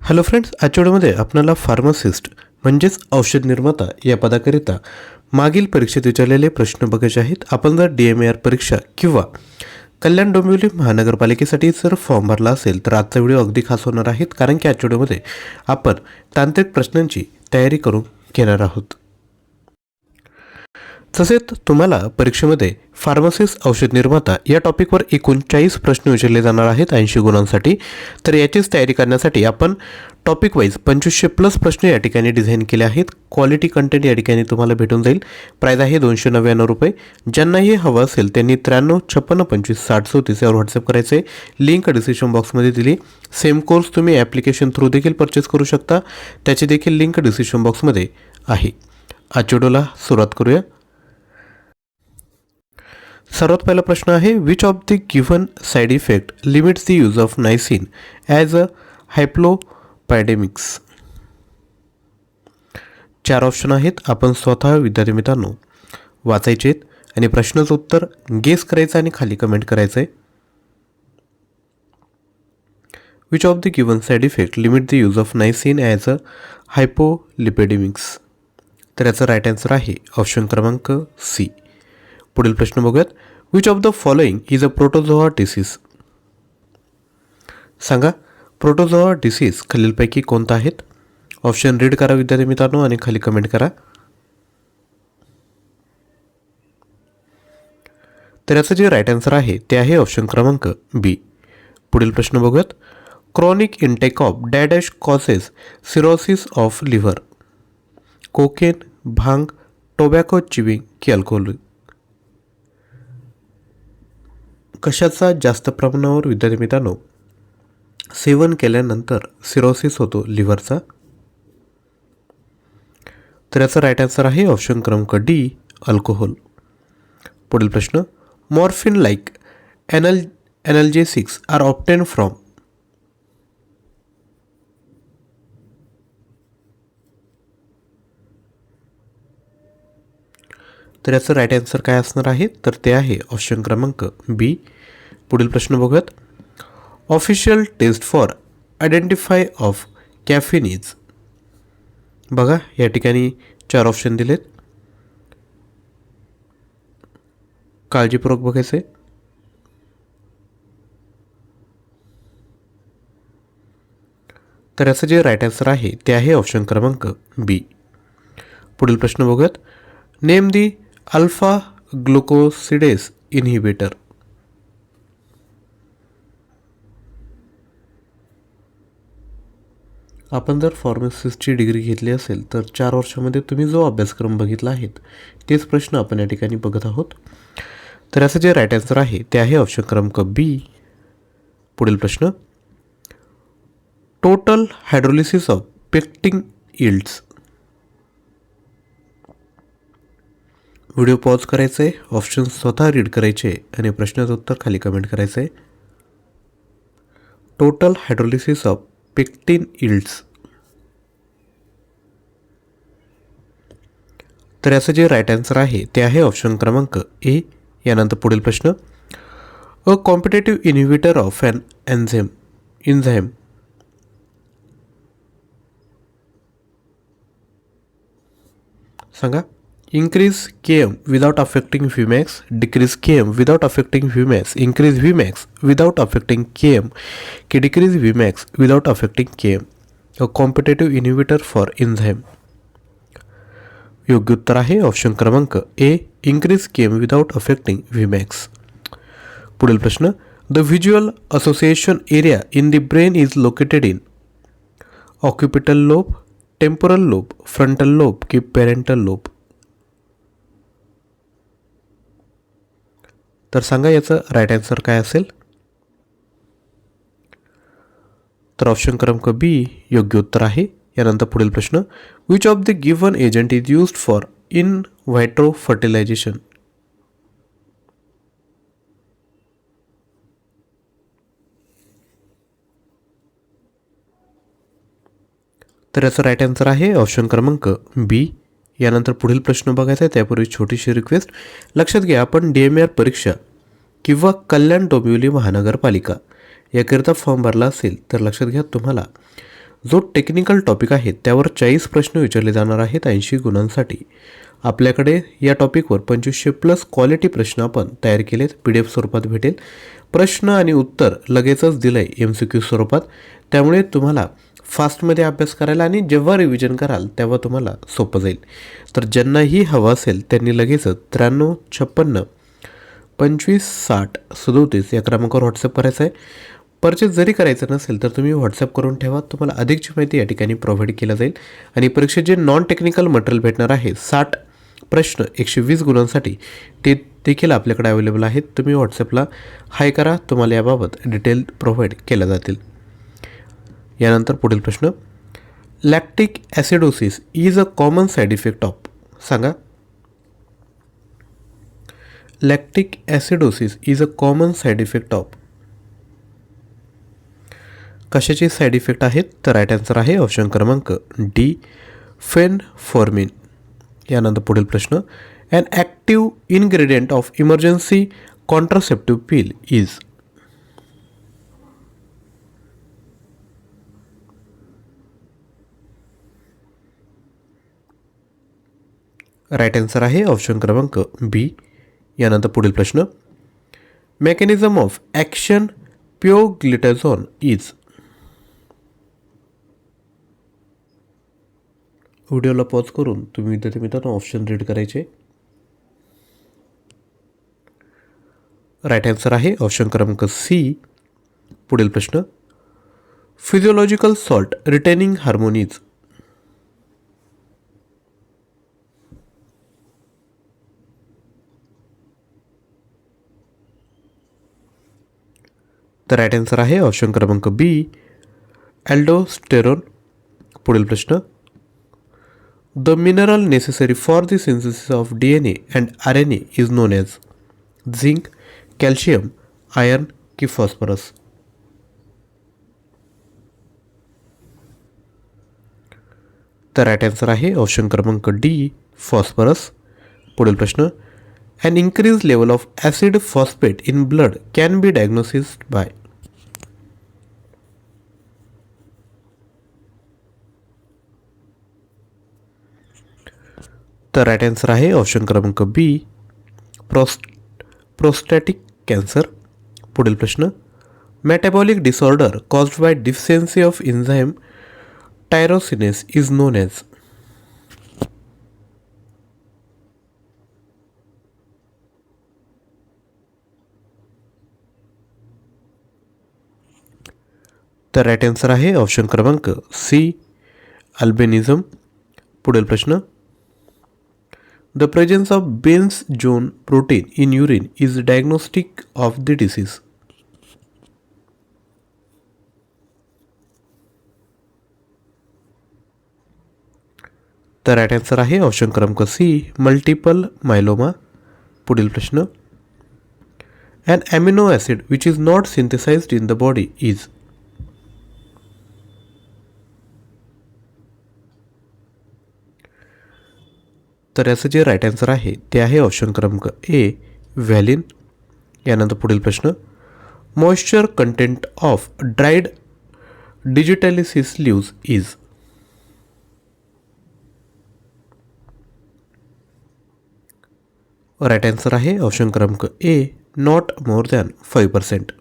Hello friends आठवड्यामध्ये आपल्याला pharmacist म्हणजेच औषध निर्माता या पदाकरिता मागील परीक्षेत विचारलेले प्रश्न बघायचे आहेत. आपण जर डी एम ए आर परीक्षा किंवा कल्याण डोंबिवली महानगरपालिकेसाठी जर फॉर्म भरला असेल तर आजचा व्हिडिओ अगदी खास होणार आहेत कारण की आठवड्यामध्ये आपण तांत्रिक प्रश्नांची तयारी करून घेणार आहोत. तसेच तुम्हाला परीक्षेमध्ये फार्मसिस औषध निर्माता या टॉपिकवर एकूण चाळीस प्रश्न विचारले जाणार आहेत ऐंशी गुणांसाठी. तर याचीच तयारी करण्यासाठी आपण टॉपिक वाईज पंचवीसशे प्लस प्रश्न या ठिकाणी डिझाईन केले आहेत. क्वालिटी कंटेंट या ठिकाणी तुम्हाला भेटून जाईल. प्राईज आहे दोनशे नव्याण्णव रुपये. ज्यांनाही हवं असेल त्यांनी त्र्याण्णव छप्पन्न पंचवीस साठ चौतीस यावर व्हॉट्सअप करायचे. लिंक डिस्क्रिप्शन बॉक्समध्ये दिली. सेम कोर्स तुम्ही ॲप्लिकेशन थ्रू देखील परचेस करू शकता. त्याची देखील लिंक डिस्क्रिप्शन बॉक्समध्ये आहे. आजच्या व्हिडिओला सुरुवात करूया. सर्वात पहिला प्रश्न आहे which of the given side effect limits the use of niacin as a hypolipidemics चार ऑप्शन आहेत आपण स्वतः विद्यार्थी मित्रांनो वाचायचे आहेत आणि प्रश्नाचं उत्तर गेस करायचं आणि खाली कमेंट करायचं आहे which of the given side effect limit the use of niacin as a hypolipidemics तर याचं राईट आन्सर आहे ऑप्शन क्रमांक सी पुढील प्रश्न बघूयात. Which of the following is a protozoa disease सांगा प्रोटोझोआ डिसीज खालीलपैकी कोणता आहेत? ऑप्शन रीड करा विद्यार्थी मित्रांनो आणि खाली कमेंट करा. तर याचं जे राईट आन्सर आहे ते आहे ऑप्शन क्रमांक बी पुढील प्रश्न बघूयात. Chronic intake of dash causes cirrhosis of liver cocaine bhang tobacco chewing की अल्कोहोल कशाचा जास्त प्रमाणावर विद्यार्थी मित्रांनो सेवन केल्यानंतर सिरोसिस होतो लिव्हरचा? तर याचा राईट आन्सर आहे ऑप्शन क्रमांक डी अल्कोहोल पुढील प्रश्न morphine like anal analgesics are obtained from तर याचं राईट आन्सर काय असणार आहे? तर ते आहे ऑप्शन क्रमांक बी पुढील प्रश्न बघूयात. Official test for identify of caffeine is बघा या ठिकाणी चार ऑप्शन दिलेत. काळजीपूर्वक बघायचे. तर याचं जे राईट आन्सर आहे ते आहे ऑप्शन क्रमांक बी पुढील प्रश्न बघूयात. Name the alpha glucosidase inhibitor आपण जर फार्मसिस्टची डिग्री घेतली असेल तर चार वर्षामध्ये तुम्ही जो अभ्यासक्रम बघितला आहे तेच प्रश्न आपण या ठिकाणी बघत आहोत. तर याचं जे राईट आन्सर आहे ते आहे ऑप्शन क्रमांक बी पुढील प्रश्न. Total hydrolysis of pectin yields video pause करायचे ऑप्शन स्वतः रीड करायचे आणि प्रश्नाचं उत्तर खाली कमेंट करायचे. Total hydrolysis of pectin yields तर याचं जे राईट आन्सर आहे ते आहे ऑप्शन क्रमांक ए. यानंतर पुढील प्रश्न. A competitive इन्व्हिटर of an enzyme enzyme सांगा. Increase K M without affecting Vmax decrease K M without affecting Vmax increase Vmax without affecting K M कि decrease Vmax without affecting K M a competitive inhibitor for enzyme योग्य उत्तर आहे option क्रमांक A increase K M without affecting Vmax पुढील प्रश्न the visual association area in the brain is located in occipital lobe temporal lobe frontal लोप की parental लोप तर सांगा याचं राईट आन्सर काय असेल? तर ऑप्शन क्रमांक बी योग्य उत्तर आहे. यानंतर पुढील प्रश्न which of the given agent is used for in vitro fertilization तर याचं राईट आन्सर आहे ऑप्शन क्रमांक बी यानंतर पुढील प्रश्न बघायचा आहे. त्यापूर्वी छोटीशी रिक्वेस्ट लक्षात घ्या आपण डी एम आर परीक्षा किंवा कल्याण डोंबिवली महानगरपालिका याकरिता फॉर्म भरला असेल तर लक्षात घ्या तुम्हाला. जो टेक्निकल टॉपिक आहे त्यावर चाळीस प्रश्न विचारले जाणार आहेत ऐंशी गुणांसाठी. आपल्याकडे या टॉपिकवर पंचवीसशे प्लस क्वालिटी प्रश्न आपण तयार केलेत. पी डी एफ स्वरूपात भेटेल. प्रश्न आणि उत्तर लगेचच दिलं आहे एम सी क्यू स्वरूपात. त्यामुळे तुम्हाला फास्टमध्ये अभ्यास करायला आणि जेव्हा रिव्हिजन कराल तेव्हा तुम्हाला सोपं जाईल. तर ज्यांनाही हवं असेल त्यांनी लगेचच त्र्याण्णव छप्पन्न पंचवीस साठ सदोतीस या क्रमांकावर व्हॉट्सअप करायचं आहे. परचेस जरी करायचं नसेल तर तुम्ही व्हॉट्सअप करून ठेवा. तुम्हाला अधिकची माहिती या ठिकाणी प्रोव्हाइड केलं जाईल. आणि परीक्षेत जे नॉन टेक्निकल मटेरियल भेटणार आहे साठ प्रश्न एकशे वीस गुणांसाठी ते देखील आपल्याकडे अवेलेबल आहेत. तुम्ही व्हॉट्सअपला हाय करा. तुम्हाला याबाबत डिटेल प्रोव्हाइड केल्या जातील. यानंतर पुढील प्रश्न. Lactic acidosis is a common side effect of सांगा. Lactic acidosis is a common side effect of कशाचे साईड इफेक्ट आहेत? तर राईट आन्सर आहे ऑप्शन क्रमांक डी फेन फॉर्मिन यानंतर पुढील प्रश्न. An active ingredient of emergency contraceptive pill is right answer आहे ऑप्शन क्रमांक बी यानंतर पुढील प्रश्न. Mechanism of action pioglitazone is व्हिडिओला पॉज करून तुम्ही विद्यार्थी मित्रांनो ऑप्शन रीड करायचे. राईट आन्सर आहे ऑप्शन क्रमांक सी पुढील प्रश्न. फिजिओलॉजिकल सॉल्ट रिटेनिंग हार्मोनीज तर राईट आन्सर आहे ऑप्शन क्रमांक बी ॲल्डोस्टेरोन पुढील प्रश्न. The mineral necessary for the synthesis of D N A and R N A is known as zinc calcium iron की फॉस्फरस तर राईट आन्सर आहे ऑप्शन क्रमांक D phosphorus पुढील प्रश्न. An increase level of acid phosphate in blood can be diagnosis by तर right answer आहे option क्रमांक B prost prostatic cancer पुढील प्रश्न. Metabolic disorder caused by deficiency of enzyme tyrosinase is known as तर right answer आहे option क्रमांक C albinism पुढील प्रश्न. The presence of Bence Jones protein in urine is diagnostic of the disease तर right answer आहे option क्रमांक C multiple myeloma पुढील प्रश्न. And amino acid which is not synthesized in the body is तर याचं जे राईट आन्सर आहे, ते आहे ऑप्शन क्रमांक ए व्हॅलिन यानंतर पुढील प्रश्न. Moisture content of dried digitalis leaves is right answer आहे ऑप्शन क्रमांक A not more than five percent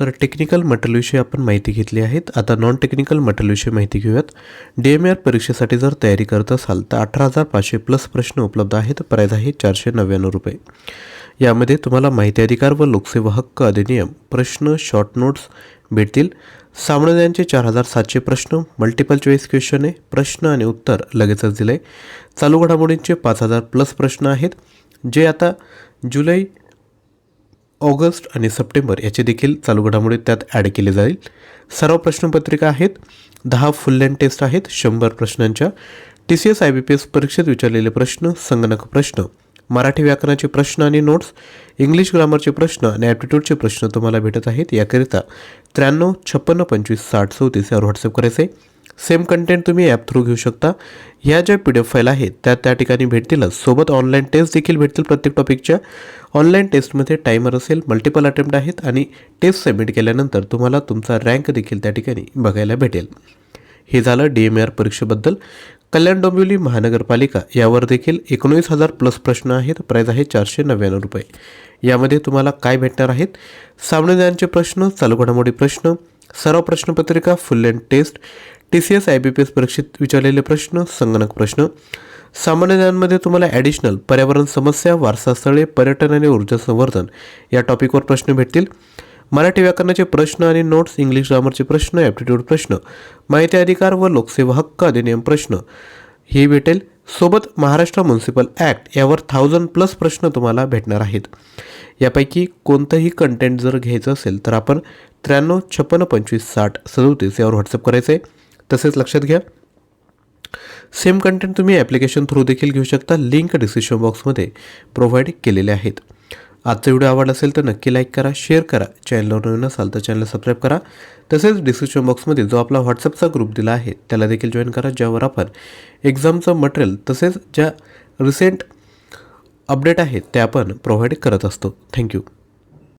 तर टेक्निकल मटेरियलविषयी आपण माहिती घेतली आहेत. आता नॉन टेक्निकल मटेरियलविषयी माहिती घेऊयात. डी एम आर परीक्षेसाठी जर तयारी करत असाल तर अठरा हजार पाचशे प्लस प्रश्न उपलब्ध आहेत. प्राईज आहे चारशे नव्याण्णव रुपये. यामध्ये तुम्हाला माहिती अधिकार व लोकसेवा हक्क अधिनियम प्रश्न शॉर्ट नोट्स भेटतील. सामान्यांचे चार हजार सातशे प्रश्न मल्टिपल चॉईस क्वेश्चन आहे प्रश्न आणि उत्तर लगेचच दिलं आहे चालू घडामोडींचे पाच हजार प्लस प्रश्न आहेत. जे आता जुलै ऑगस्ट आणि सप्टेंबर याचे देखील चालू घडामोडी त्यात ॲड केले जाईल. सर्व प्रश्नपत्रिका आहेत. दहा फुल लँड टेस्ट आहेत. शंभर प्रश्नांच्या. T C S I B P S परीक्षेत विचारलेले प्रश्न संगणक प्रश्न मराठी व्याकरणाचे प्रश्न आणि नोट्स इंग्लिश ग्रामरचे प्रश्न आणि ॲप्टिट्यूडचे प्रश्न तुम्हाला भेटत आहेत. याकरिता त्र्याण्णव छप्पन्न पंचवीस साठ चौतीस यावर व्हॉट्सअप करायचे. सेम कंटेंट तुम्ही ॲप थ्रू घेऊ शकता. ह्या ज्या पी डी एफ फाईल आहेत त्या त्या ठिकाणी भेटतीलच सोबत ऑनलाईन टेस्ट देखील भेटतील प्रत्येक टॉपिकच्या ऑनलाईन टेस्टमध्ये टायमर असेल मल्टिपल अटेम्प्ट आहेत आणि टेस्ट सबमिट केल्यानंतर तुम्हाला तुमचा रँक देखील त्या ठिकाणी बघायला भेटेल. हे झालं डी एम आर परीक्षेबद्दल. कल्याण डोंबिवली महानगरपालिका यावर देखील एकोणीस हजार प्लस प्रश्न आहेत. प्राईज आहे चारशे नव्याण्णव रुपये. यामध्ये तुम्हाला काय भेटणार आहेत? सामनेदारांचे प्रश्न चालू घडामोडी प्रश्न सराव प्रश्नपत्रिका full length test T C S I B P S परीक्षेत विचारलेले प्रश्न संगणक प्रश्न. सामान्य ज्ञानमध्ये तुम्हाला ॲडिशनल पर्यावरण समस्या वारसास्थळे पर्यटन आणि ऊर्जा संवर्धन या टॉपिकवर प्रश्न भेटतील. मराठी व्याकरणाचे प्रश्न आणि नोट्स इंग्लिश ग्रामरचे प्रश्न ॲप्टिट्यूड प्रश्न माहिती अधिकार व लोकसेवा हक्क अधिनियम प्रश्न हे भेटेल. सोबत महाराष्ट्र म्युन्सिपल ॲक्ट यावर थाउजंड प्लस प्रश्न तुम्हाला भेटणार आहेत. यापैकी कोणतंही कंटेंट जर घ्यायचं असेल तर आपण त्र्याण्णव छप्पन्न पंचवीस साठ सदोतीस यावर व्हॉट्सअप करायचं आहे तसेच लक्षात घ्या. सेम कंटेंट तुम्ही ॲप्लिकेशन थ्रू देखील घेऊ शकता. लिंक डिस्क्रिप्शन बॉक्समध्ये प्रोव्हाइड केलेले आहेत. आजचा व्हिडिओ आवडला असेल तर नक्की लाईक करा शेअर करा. चॅनलवर नवीन असाल तर चॅनल सबस्क्राईब करा. तसेच डिस्क्रिप्शन बॉक्समध्ये जो आपला व्हॉट्सअपचा ग्रुप दिला आहे त्याला देखील जॉईन करा ज्यावर आपण एक्झामचं मटेरियल तसेच ज्या रिसेंट अपडेट आहेत त्या आपण प्रोव्हाइड करत असतो. थँक्यू